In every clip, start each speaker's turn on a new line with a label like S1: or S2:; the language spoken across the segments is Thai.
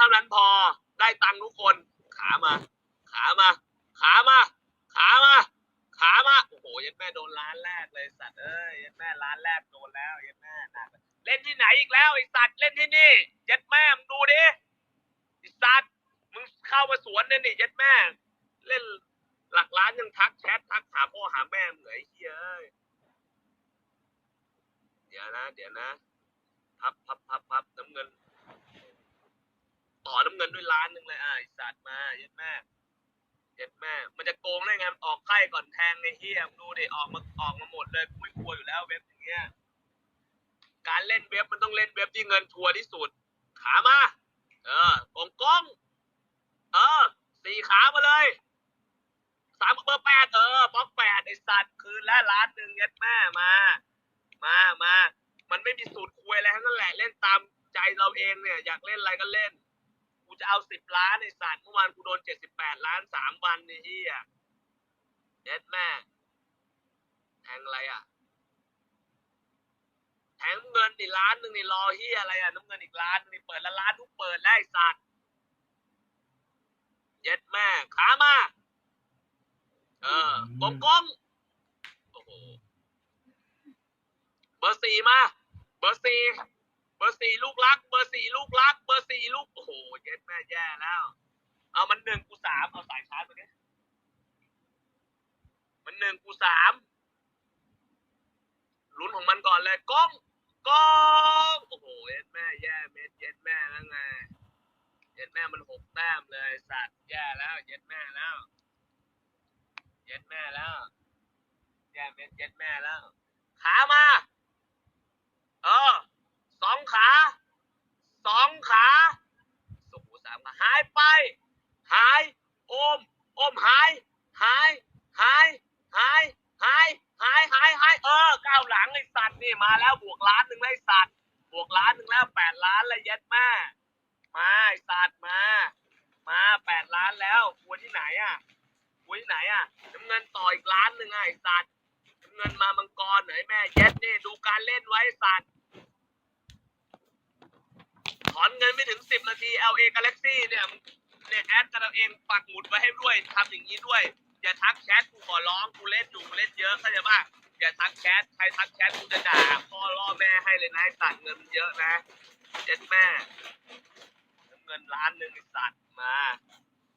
S1: ท่านั้นพอได้ตังค์ทุกคน ขามา ขามา ขามา ขามา ขามา โอ้โหยัดแม่โดนล้านแรกเลยสัตว์เอ้ยยัดแม่ล้านแรกโดนแล้วยัดแม่หนักเล่นที่ไหนอีกแล้วไอสัตว์เล่นที่นี่ยัดแม่มึงดูดิไอสัตว์มึงเข้ามาสวนเนี่ยนี่ยัดแม่ เล่นหลักล้านยังทักแชททักหาพ่อหาแม่เหรอไอ้เหี้ยเอ้ยเดี๋ยวนะ เดี๋ยวนะพับพับพับพับน้ำเงิน ต่อน้ำเงินด้วยล้านหนึ่งเลยอะไอสัตว์มาเย็ดแม่เย็ดแม่ มันจะโกงได้ไงออกไข่ก่อนแทงไอ้เหี้ยมดูดิออกมาออกมาหมดเลยกูไม่กลัวอยู่แล้วเว็บอย่างเงี้ยการเล่นเว็บมันต้องเล่นเว็บที่เงินทัวร์ที่สุด ขามา เออกงกองเออสี่ขามาเลยสามเบอร์แปดเออบล็อกแปดไอสัตว์คืนละล้านหนึ่งเย็ดแม่มา มามามันไม่มีสูตรคุยอะไรทั้งนั้นแหละเล่นตามใจเราเองเนี่ย อยากเล่นอะไรก็เล่น กูจะเอาสิบล้านไอ้สัตว์เมื่อวานกูโดนเจ็ดสิบแปดล้านสามวันไอ้เหี้ยเด็ดแม่ แทงอะไรอะ แทงเงินนี่ล้านหนึ่งนี่รอเฮียอะไรอะน้ำเงินอีกล้านนึ่งนี่เปิดละล้านทุกเปิดแล้วไอ้สัตว์เย็ดแม่ขามา เออกงกงโอ้โห เบอร์สี่มา เบอร์สี่ เบอร์สี่ลูกรัก เบอร์สี่ลูกรัก เบอร์สี่ลูกโอ้โหเย็ดแม่แย่แล้ว เอามันหนึ่งกูสามเอาสายชาร์จมาดิมันหนึ่งกูสามลุ้นของมันก่อนเลยก้องก้องโอ้โหเย็ดแม่แย่เม็ดเย็ดแม่แล้วไงเย็ดแม่มันหกแต้มเลยสัตว์แย่แล้วเย็ดแม่แล้วเย็ดแม่แล้วแย่เม็ดเย็ดแม่แล้วขามา เออ ขาสองขาสุขสามขาหายไป หายอมอมหาย หาย หาย หาย หาย หาย หาย หาย เออก้าวหลังไอ้สัตว์นี่มาแล้วบวกล้านหนึ่งไอ้สัตว์ บวกล้านหนึ่งแล้วแปดล้านแล้วย็ดม่มาไอ้สัตว์มา มาแปดล้านแล้วกลัวที่ไหนอะกลัวที่ไหนอะน้ำเงินต่ออีกล้านหนึ่งไอ้สัตว์น้ำเงินมามังกรเหนอยแม่เย็ดนี่ดูการเล่นไว้สัตว์ ถอนเงินไม่ถึงสิบนาที LA Galaxy เนี่ยเนี่ยแอดกันเอาเองปักหมุดไว้ให้ด้วยทำอย่างนี้ด้วย อย่าทักแชทกูขอร้องกูเล่นอยู่กูเล่นเยอะเข้าใจป่ะอย่าทักแชทใครทักแชทกูจะด่าพ่อล่อแม่ให้เลยนะไอ้สัตว์เงินเยอะนะเจ็ดแม่เงินล้านหนึ่งไอ้สัตว์มา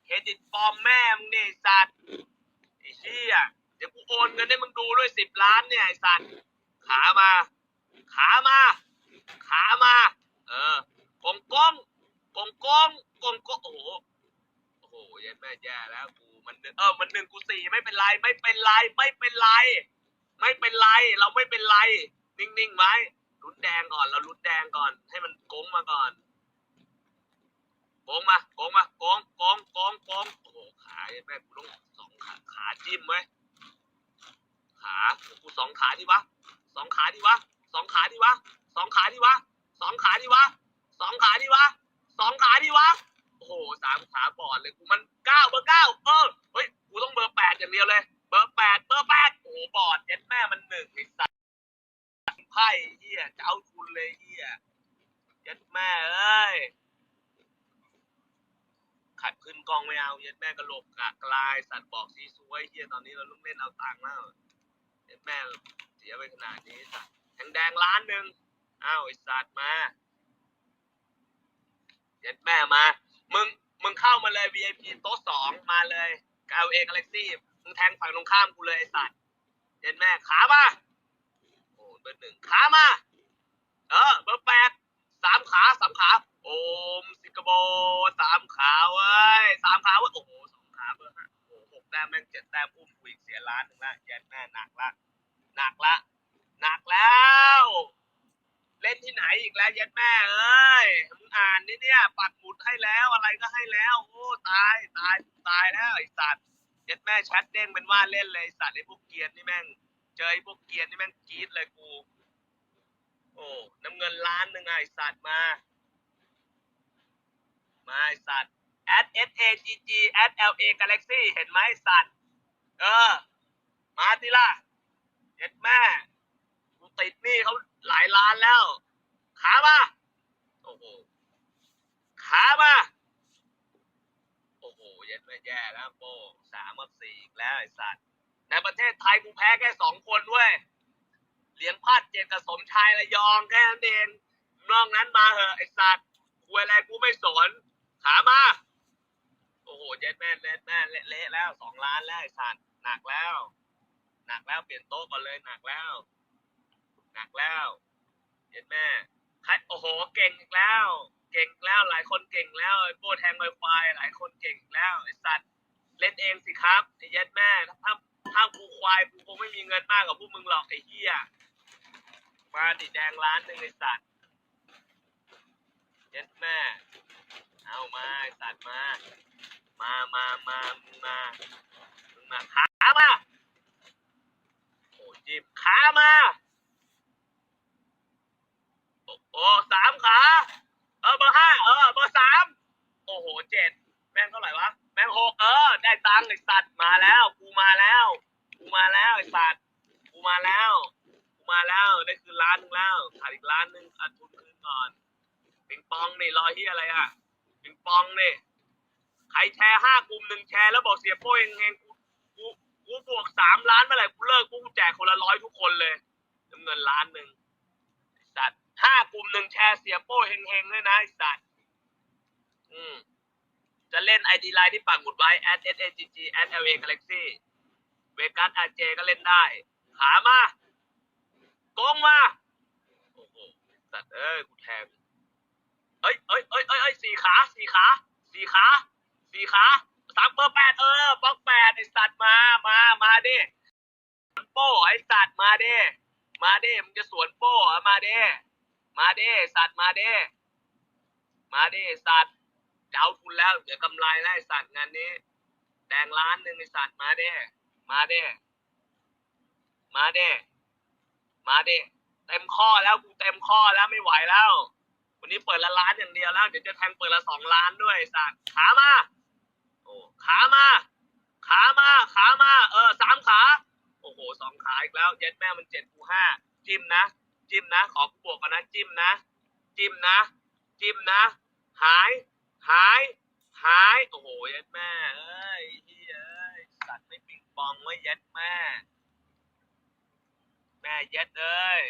S1: เครดิตปลอมแม่มึงนี่ไอ้สัตว์ไอ้เชี่ยเดี๋ยวกูโอนเงินให้มึงดูด้วยสิบล้านเนี่ยไอ้สัตว์ขามา ขามา ขามา กงกงกงกงกงกงโอ้โหโอ้โหยันแม่แย่แล้วกูมันหนึ่งเออมันหนึ่งกูสี่ไม่เป็นไรไม่เป็นไรไม่เป็นไร ไม่เป็นไรเราไม่เป็นไร นิ่งๆไว้ลุ้นแดงก่อนเราลุ้นแดงก่อน ให้มันโกงมาก่อนโกงมาโกงมาโกงโกงโกงโกงโอ้โหขาแม่กูต้องสองขาขาจิ้มไว้ขากูสองขาดิวะสองขาดิวะสองขาดิวะสองขาดิวะสองขาดิวะ สองขาดิวะสองขาดิวะโอ้โหสามขาบอดเลยกูมันเก้าเบอร์เก้าเออเฮ้ยกูต้องเบอร์แปดอย่างเดียวเลย เบอร์แปดเบอร์แปดโอ้โหบอดเย็ดแม่มันหนึ่งไอ้สัตว์ไพ่เฮียจะเอาทุนเลยเฮียเย็ดแม่เอ้ยขัดขึ้นกองไม่เอาเย็ดแม่กระโหลกกากลายสัตว์บอกซีซวยเฮียตอนนี้เราต้องเล่นเอาตังค์แล้วเย็ดแม่เสียไปขนาดนี้สัตว์แดงแดงล้านหนึ่งอ้าวไอ้สัตว์มา เย็ดแม่มา มึง มึงเข้ามาเลย VIP โต๊ะสองมาเลยกาเอกาแล็กซี่ มึงแทงฝั่งตรงข้ามกูเลยไอ้สัตว์เย็ดแม่ขามาโอ้เบอร์หนึ่งขามา เออ เบอร์แปดสามขาสามขา โอมสิงคโปร์สามขาเว้ยสามขาเว้ย โอ้โหสองขาเบอร์ห้าโอ้หกแต้มแม่งเจ็ดแต้มอุ้มกูอีกเสียล้านหนึ่งละเย็ดแม่หนักละ หนักละ หนักแล้ว เล่นที่ไหนอีกแล้วเย็ดแม่เอ้ยมึงานนี่เนี่ย ปักหมุดให้แล้วอะไรก็ให้แล้ว โอ้ตายตายตายแล้วไอ้สัตว์เย็ดแม่แชทเด้งเป็นว่าเล่นเลยไอสัตว์ไอ้พวกเกียนนี่แม่ง เจอไอ้พวกเกียนนี่แม่งกรี๊ดเลยกู โอ้น้ำเงินล้านหนึ่งไอ้สัตว์มา มาไอ้สัตว์ at s a g g at l a galaxy เห็นไหมไอ้สัตว์ เออ มาทีละเย็ดแม่กูติดหนี้เขาหลายล้านแล้วขามาโอ้โห ขามา โอ้โหเจ็ดแย่แล้วโป้สามกับสี่อีกแล้วไอ้สัตว์ในประเทศไทยกูแพ้แค่สองคนเว้ยเหลียงพาดเจนกับสมชายระยองแค่นั้นเองนอกนั้นมาเหอะไอ้สัตว์คุยอะไรกูไม่สนขามา โอ้โหเจ็ดแม่เละแม่เละแล้วสองล้านแล้วไอ้สัตว์หนักแล้ว หนักแล้วเปลี่ยนโต๊ะก่อนเลยหนักแล้ว หนักแล้วเจ็ดแม่ใครโอ้โหเก่งอีกแล้ว เก่งแล้วหลายคนเก่งแล้วไอ้โป้แทงไวไฟหลายคนเก่งแล้วไอ้สัตว์เล่นเองสิครับไอ้ย็ดแม่ถ้าถ้ากูควายกูคงไม่มีเงินมากกว่าพวกมึงหรอกไอ้เหี้ยมาดิแดงล้านหนึ่งไอ้สัตว์ย็ดแม่เอามาไอ้สัตว์มา มามามามึงมามึงมาขามาโอ้จิบขามาโอ้สามขา อเบอร์ห้าเออเบอร์สามโอ้โหเจ็ดแม่งเท่าไหร่วะแม่งหกเออ ได้ตังค์ไอ้สัตว์มาแล้วกูมาแล้วกูมาแล้วไอ้สัตว์กูมาแล้วกูมาแล้วได้คืนล้านหนึงแล้วขาดอีกล้านหนึงอัดทุนคืนก่อนปิงปองนี่รอที่อะไรอะปิงปองนี่ใครแชร์ห้ากลุ่มหนึ่งแชร์แล้วบอกเสียโป้เงเองกูกูกูบวกสามล้านเมื่อไหร่กูเลิกกูแจกคนละร้อยทุกคนเลยเงินล้านหนึ่งสัตว์ ห้ากลุ่มหนึ่งแชร์เสียโป้เฮงๆด้วยนะไอ้สัตว์อืม จะเล่นไอดีไลน์ที่ปักหมุดไว้ at s a g g at l a galaxy เวกัสอาเจก็เล่นได้ ขามาโกงมา โอ้โห สัตว์เอ้ย กูแทง เอ้ยเอ้ยเอ้ยเอ้ยเอ้ยสี่ขา สี่ขา สี่ขา สี่ขาสามเบอร์แปดเออบล็อกแปดไอสัตว์มา มา มาดิโป้ไอสัตว์มาดิ มาด้มึงจะสวนโป้มาด้ มาเด้สัตว์มาเด้มาเด้สัตว์จะเอาทุนแล้วเดี๋ยวกำไรแล้วไอ้สัตว์งานนี้แดงล้านหนึ่งไอสัตว์มาเด้มาเด้มาเด้มาเด้เต็มข้อแล้วกูเต็มข้อแล้วไม่ไหวแล้ว วันนี้เปิดละล้านอย่างเดียวแล้วเดี๋ยวจะแทงเปิดละสองล้านด้วยสัตว์ขามาโอ้ขามาขามาขามา เออสามขา โอ้โหสองขาอีกแล้ว เย็ดแม่มันเจ็ดกูห้าจิ้มนะ จิ้มนะ ขอกูบวกกันนะ จิ้มนะ จิ้มนะ จิ้มนะ หาย หาย หาย โอ้โหย็ดแม่เอ้ยเฮ้ยสัตว์ไม่ปิงปองไว้ย็ดแม่ แม่ย็ดเอ้ย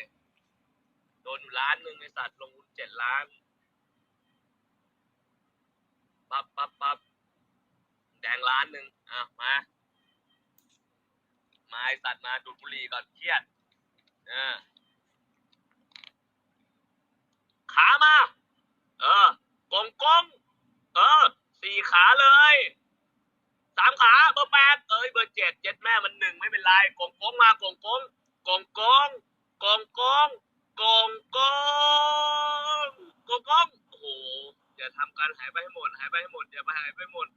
S1: โดนอยู่ล้านหนึ่งไอสัตว์ลงทุนเจ็ดล้านปับปับปับแดงล้านหนึ่งอะมา มาไอสัตว์มาดูดบุหรี่ก่อนเครียดเออ ขามา เออกงกงเออ สี่ขาเลย สามขาเบอร์แปดเอ้ยเบอร์เจ็ดเจ็ดแม่มันหนึ่งไม่เป็นไรกงกงมากงกงกงกงกงกงกงกงกงกงโอ้โหอย่าทำการหายไปให้หมด หายไปให้หมดอย่าไปหายไปหมด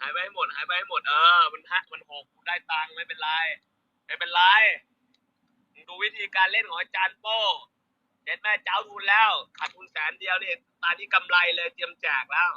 S1: หายไปให้หมด หายไปให้หมด เออ มันฮะมันหกได้ตังค์ไม่เป็นไร ไม่เป็นไร ดูวิธีการเล่นของอาจารย์โป้ เด็ดแม่เจ้าทุนแล้วขาดทุนแสนเดียวนี่ตอนนี้กำไรเลยเตรียมแจกแล้ว